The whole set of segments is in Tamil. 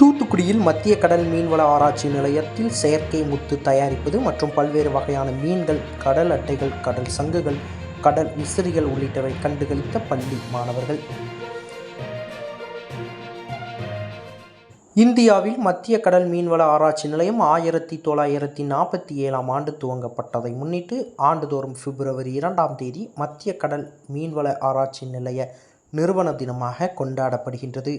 தூத்துக்குடியில் மத்திய கடல் மீன்வள ஆராய்ச்சி நிலையத்தில் செயற்கை முத்து தயாரிப்பது மற்றும் பல்வேறு வகையான மீன்கள் கடல் அட்டைகள் கடல் சங்குகள் கடல் விசிறிகள் உள்ளிட்டவை கண்டுகளித்த பள்ளி மாணவர்கள். இந்தியாவில் மத்திய கடல் மீன்வள ஆராய்ச்சி நிலையம் ஆயிரத்தி தொள்ளாயிரத்தி நாற்பத்தி ஏழாம் ஆண்டு துவங்கப்பட்டதை முன்னிட்டு ஆண்டுதோறும் பிப்ரவரி இரண்டாம் தேதி மத்திய கடல் மீன்வள ஆராய்ச்சி நிலைய நிறுவன தினமாக கொண்டாடப்படுகின்றது.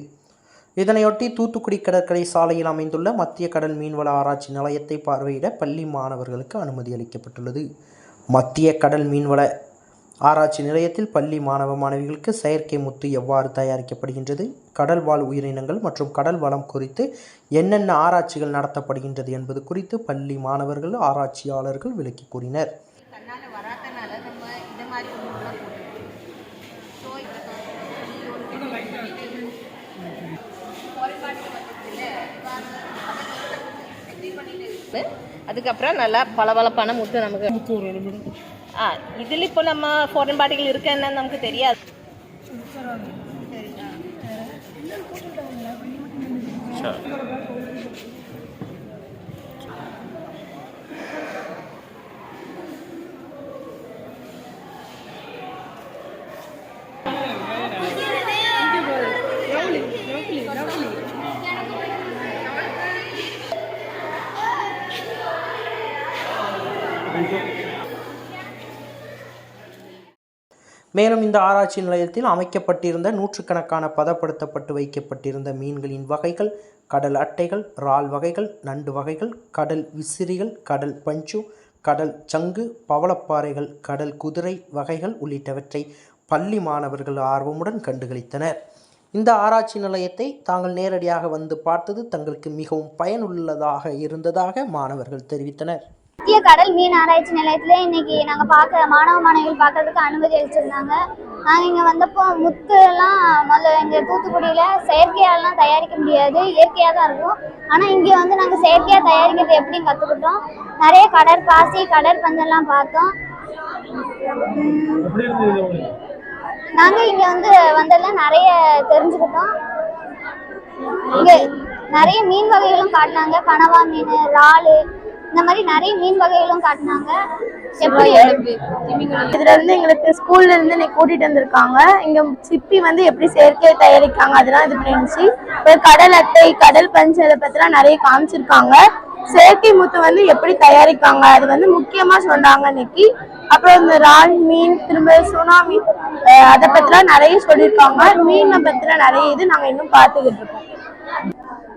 இதனையொட்டி தூத்துக்குடி கடற்கரை சாலையில் அமைந்துள்ள மத்திய கடல் மீன்வள ஆராய்ச்சி நிலையத்தை பார்வையிட பள்ளி மாணவர்களுக்கு அனுமதி அளிக்கப்பட்டுள்ளது. மத்திய கடல் மீன்வள ஆராய்ச்சி நிலையத்தில் பள்ளி மாணவ மாணவிகளுக்கு செயற்கை முத்து எவ்வாறு தயாரிக்கப்படுகின்றது கடல் வாழ் உயிரினங்கள் மற்றும் கடல் வளம் குறித்து என்னென்ன ஆராய்ச்சிகள் நடத்தப்படுகின்றது என்பது குறித்து பள்ளி மாணவர்கள் ஆராய்ச்சியாளர்கள் விளக்கி கூறினர் கண்ணால் வராதனால நம்ம இந்த மாதிரி ஒன்றுலாம் போட்டுருக்கோம் ஸோ இதில் அதுக்கப்புறம் நல்லா பளபளப்பான முத்து நமக்கு. ஆ இதில் இப்போ நம்ம ஃபாரின் பாட்டிகள் இருக்க என்னன்னு நமக்கு தெரியாது. மேலும் இந்த ஆராய்ச்சி நிலையத்தில் அமைக்கப்பட்டிருந்த நூற்றுக்கணக்கான பதப்படுத்தப்பட்டு வைக்கப்பட்டிருந்த மீன்களின் வகைகள் கடல் அட்டைகள் இறால் வகைகள் நண்டு வகைகள் கடல் விசிறிகள் கடல் பஞ்சு கடல் சங்கு பவளப்பாறைகள் கடல் குதிரை வகைகள் உள்ளிட்டவற்றை பள்ளி மாணவர்கள் ஆர்வமுடன் கண்டுகளித்தனர். இந்த ஆராய்ச்சி நிலையத்தை தாங்கள் நேரடியாக வந்து பார்த்தது தங்களுக்கு மிகவும் பயனுள்ளதாக இருந்ததாக மாணவர்கள் தெரிவித்தனர். மத்திய கடல் மீன் ஆராய்ச்சி நிலையத்துல இன்னைக்கு நாங்க பார்க்க மாணவ மாணவிகள் பார்க்கறதுக்கு அனுமதி அளிச்சிருந்தாங்க. நாங்க இங்க வந்தப்போ முத்து எல்லாம் முதல்ல இங்க தூத்துக்குடியில செயற்கையாலாம் தயாரிக்க முடியாது. இயற்கையா தான் இருக்கும். ஆனா இங்க வந்து நாங்க செயற்கையா தயாரிக்கிறது எப்படி கத்துக்கிட்டோம். நிறைய கடற்பாசி கடற்பஞ்செல்லாம் பார்த்தோம். நாங்க இங்க வந்து வந்ததுல நிறைய தெரிஞ்சுக்கிட்டோம். இங்க நிறைய மீன் வகைகளும் காட்டினாங்க. கனவா மீன் இறாலு இந்த மாதிரி நிறைய மீன் வகைகளும் காட்டினாங்க. எப்படி இதுல இருந்து எங்களுக்கு ஸ்கூல்ல இருந்து இன்னைக்கு கூட்டிட்டு வந்திருக்காங்க. இங்க சிப்பி வந்து எப்படி செயற்கை தயாரிக்காங்க அதெல்லாம் இது பண்ணிருந்துச்சு கடல் அட்டை கடல் பஞ்சு அதை பத்திலாம் நிறைய காமிச்சிருக்காங்க. செயற்கை முத்து வந்து எப்படி தயாரிக்காங்க அது வந்து முக்கியமா சொன்னாங்க இன்னைக்கு. அப்புறம் இந்த இறால் மீன் திரும்ப சுனா மீன் அஹ் அதை பத்திலாம் நிறைய சொல்லியிருக்காங்க. மீனை பத்தின நிறைய இது நாங்க இன்னும் பார்த்துக்கிட்டு இருக்கோம்.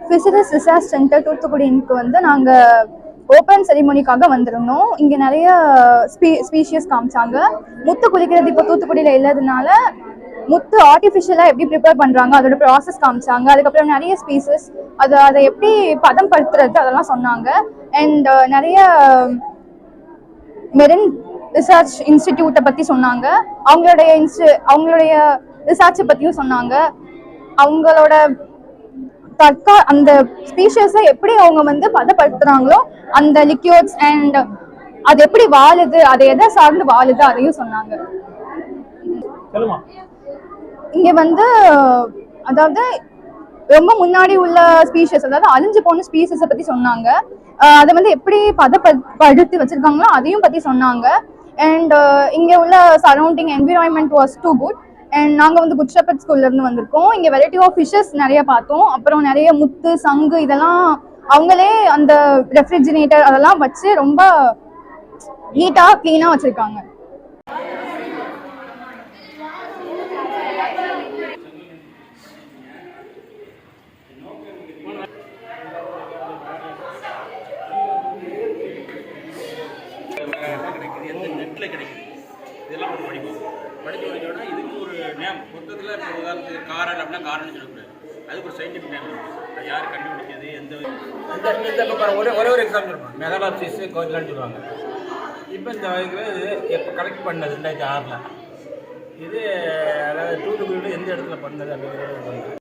ஃபிஷரிஸ் ரிசர்ச் சென்டர் தூத்துக்குடிக்கு வந்து நாங்கள் ஓப்பன் செரிமோனிக்காக வந்திருந்தோம். இங்கே நிறைய ஸ்பீ ஸ்பீஷியஸ் காமிச்சாங்க. முத்து குளிக்கிறது இப்போ தூத்துக்குடியில் இல்லாததுனால முத்து ஆர்டிஃபிஷியலாக எப்படி ப்ரிப்பேர் பண்ணுறாங்க அதோட ப்ராசஸ் காமிச்சாங்க. அதுக்கப்புறம் நிறைய ஸ்பீசஸ் அது அதை எப்படி பதம்படுத்துறது அதெல்லாம் சொன்னாங்க. அண்ட் நிறைய மெரின் ரிசர்ச் இன்ஸ்டிடியூட்டை பற்றி சொன்னாங்க. அவங்களுடைய இன்ஸ்டி அவங்களுடைய ரிசர்ச்சை பற்றியும் சொன்னாங்க. அவங்களோட தற்கா அந்த ஸ்பீஷஸை எப்படி அவங்க வந்து பதப்படுத்துறாங்களோ அந்த லிக்யூட்ஸ் அண்ட் அது எப்படி வாழுது அது எதை சார்ந்து வாழுது அதையும் சொன்னாங்க. இங்க வந்து அதாவது ரொம்ப முன்னாடி உள்ள ஸ்பீஷஸ் அதாவது அழிஞ்சு போன ஸ்பீஷஸை பத்தி சொன்னாங்க. அதை வந்து எப்படி பதப்படுத்தி வச்சிருக்காங்களோ அதையும் பத்தி சொன்னாங்க. அண்ட் இங்க உள்ள surrounding environment was too good and நாங்கள் வந்து குட்ஷப்பட் ஸ்கூல்லேருந்து வந்திருக்கோம். இங்கே வெரைட்டி ஆஃப் ஃபிஷஸ் நிறைய பார்த்தோம். அப்புறம் நிறைய முத்து சங்கு இதெல்லாம் அவங்களே அந்த ரெஃப்ரிஜினேட்டர் அதெல்லாம் வச்சு ரொம்ப நீட்டாக க்ளீனாக வச்சுருக்காங்க. கிடைக்குது? எந்த நெட்டில் கிடைக்குது? இதெல்லாம் கொஞ்சம் படிப்போம். படித்து முடிச்சோன்னா இதுக்கு ஒரு நேம் மொத்தத்தில் இப்போ உதாரணத்துக்கு காரன் அப்படின்னா காரன்னு சொல்லக்கூடாது. அதுக்கு ஒரு சயின்டிஃபிக் நேம் இருக்கும் அது யார் கண்டுபிடிச்சது எந்த இந்த இப்போ பாருங்க, ஒரே ஒரே ஒரு எக்ஸாம்பிள் இருக்கும் மெகலாப்சிஸ் கோயிலான்னு சொல்லுவாங்க. இப்போ இந்த இது எப்போ கலெக்ட் பண்ணது ரெண்டாயிரத்தி ஆறில்? இது அதாவது தூத்துக்குடியில் எந்த இடத்துல பண்ணது அப்படிங்கிறது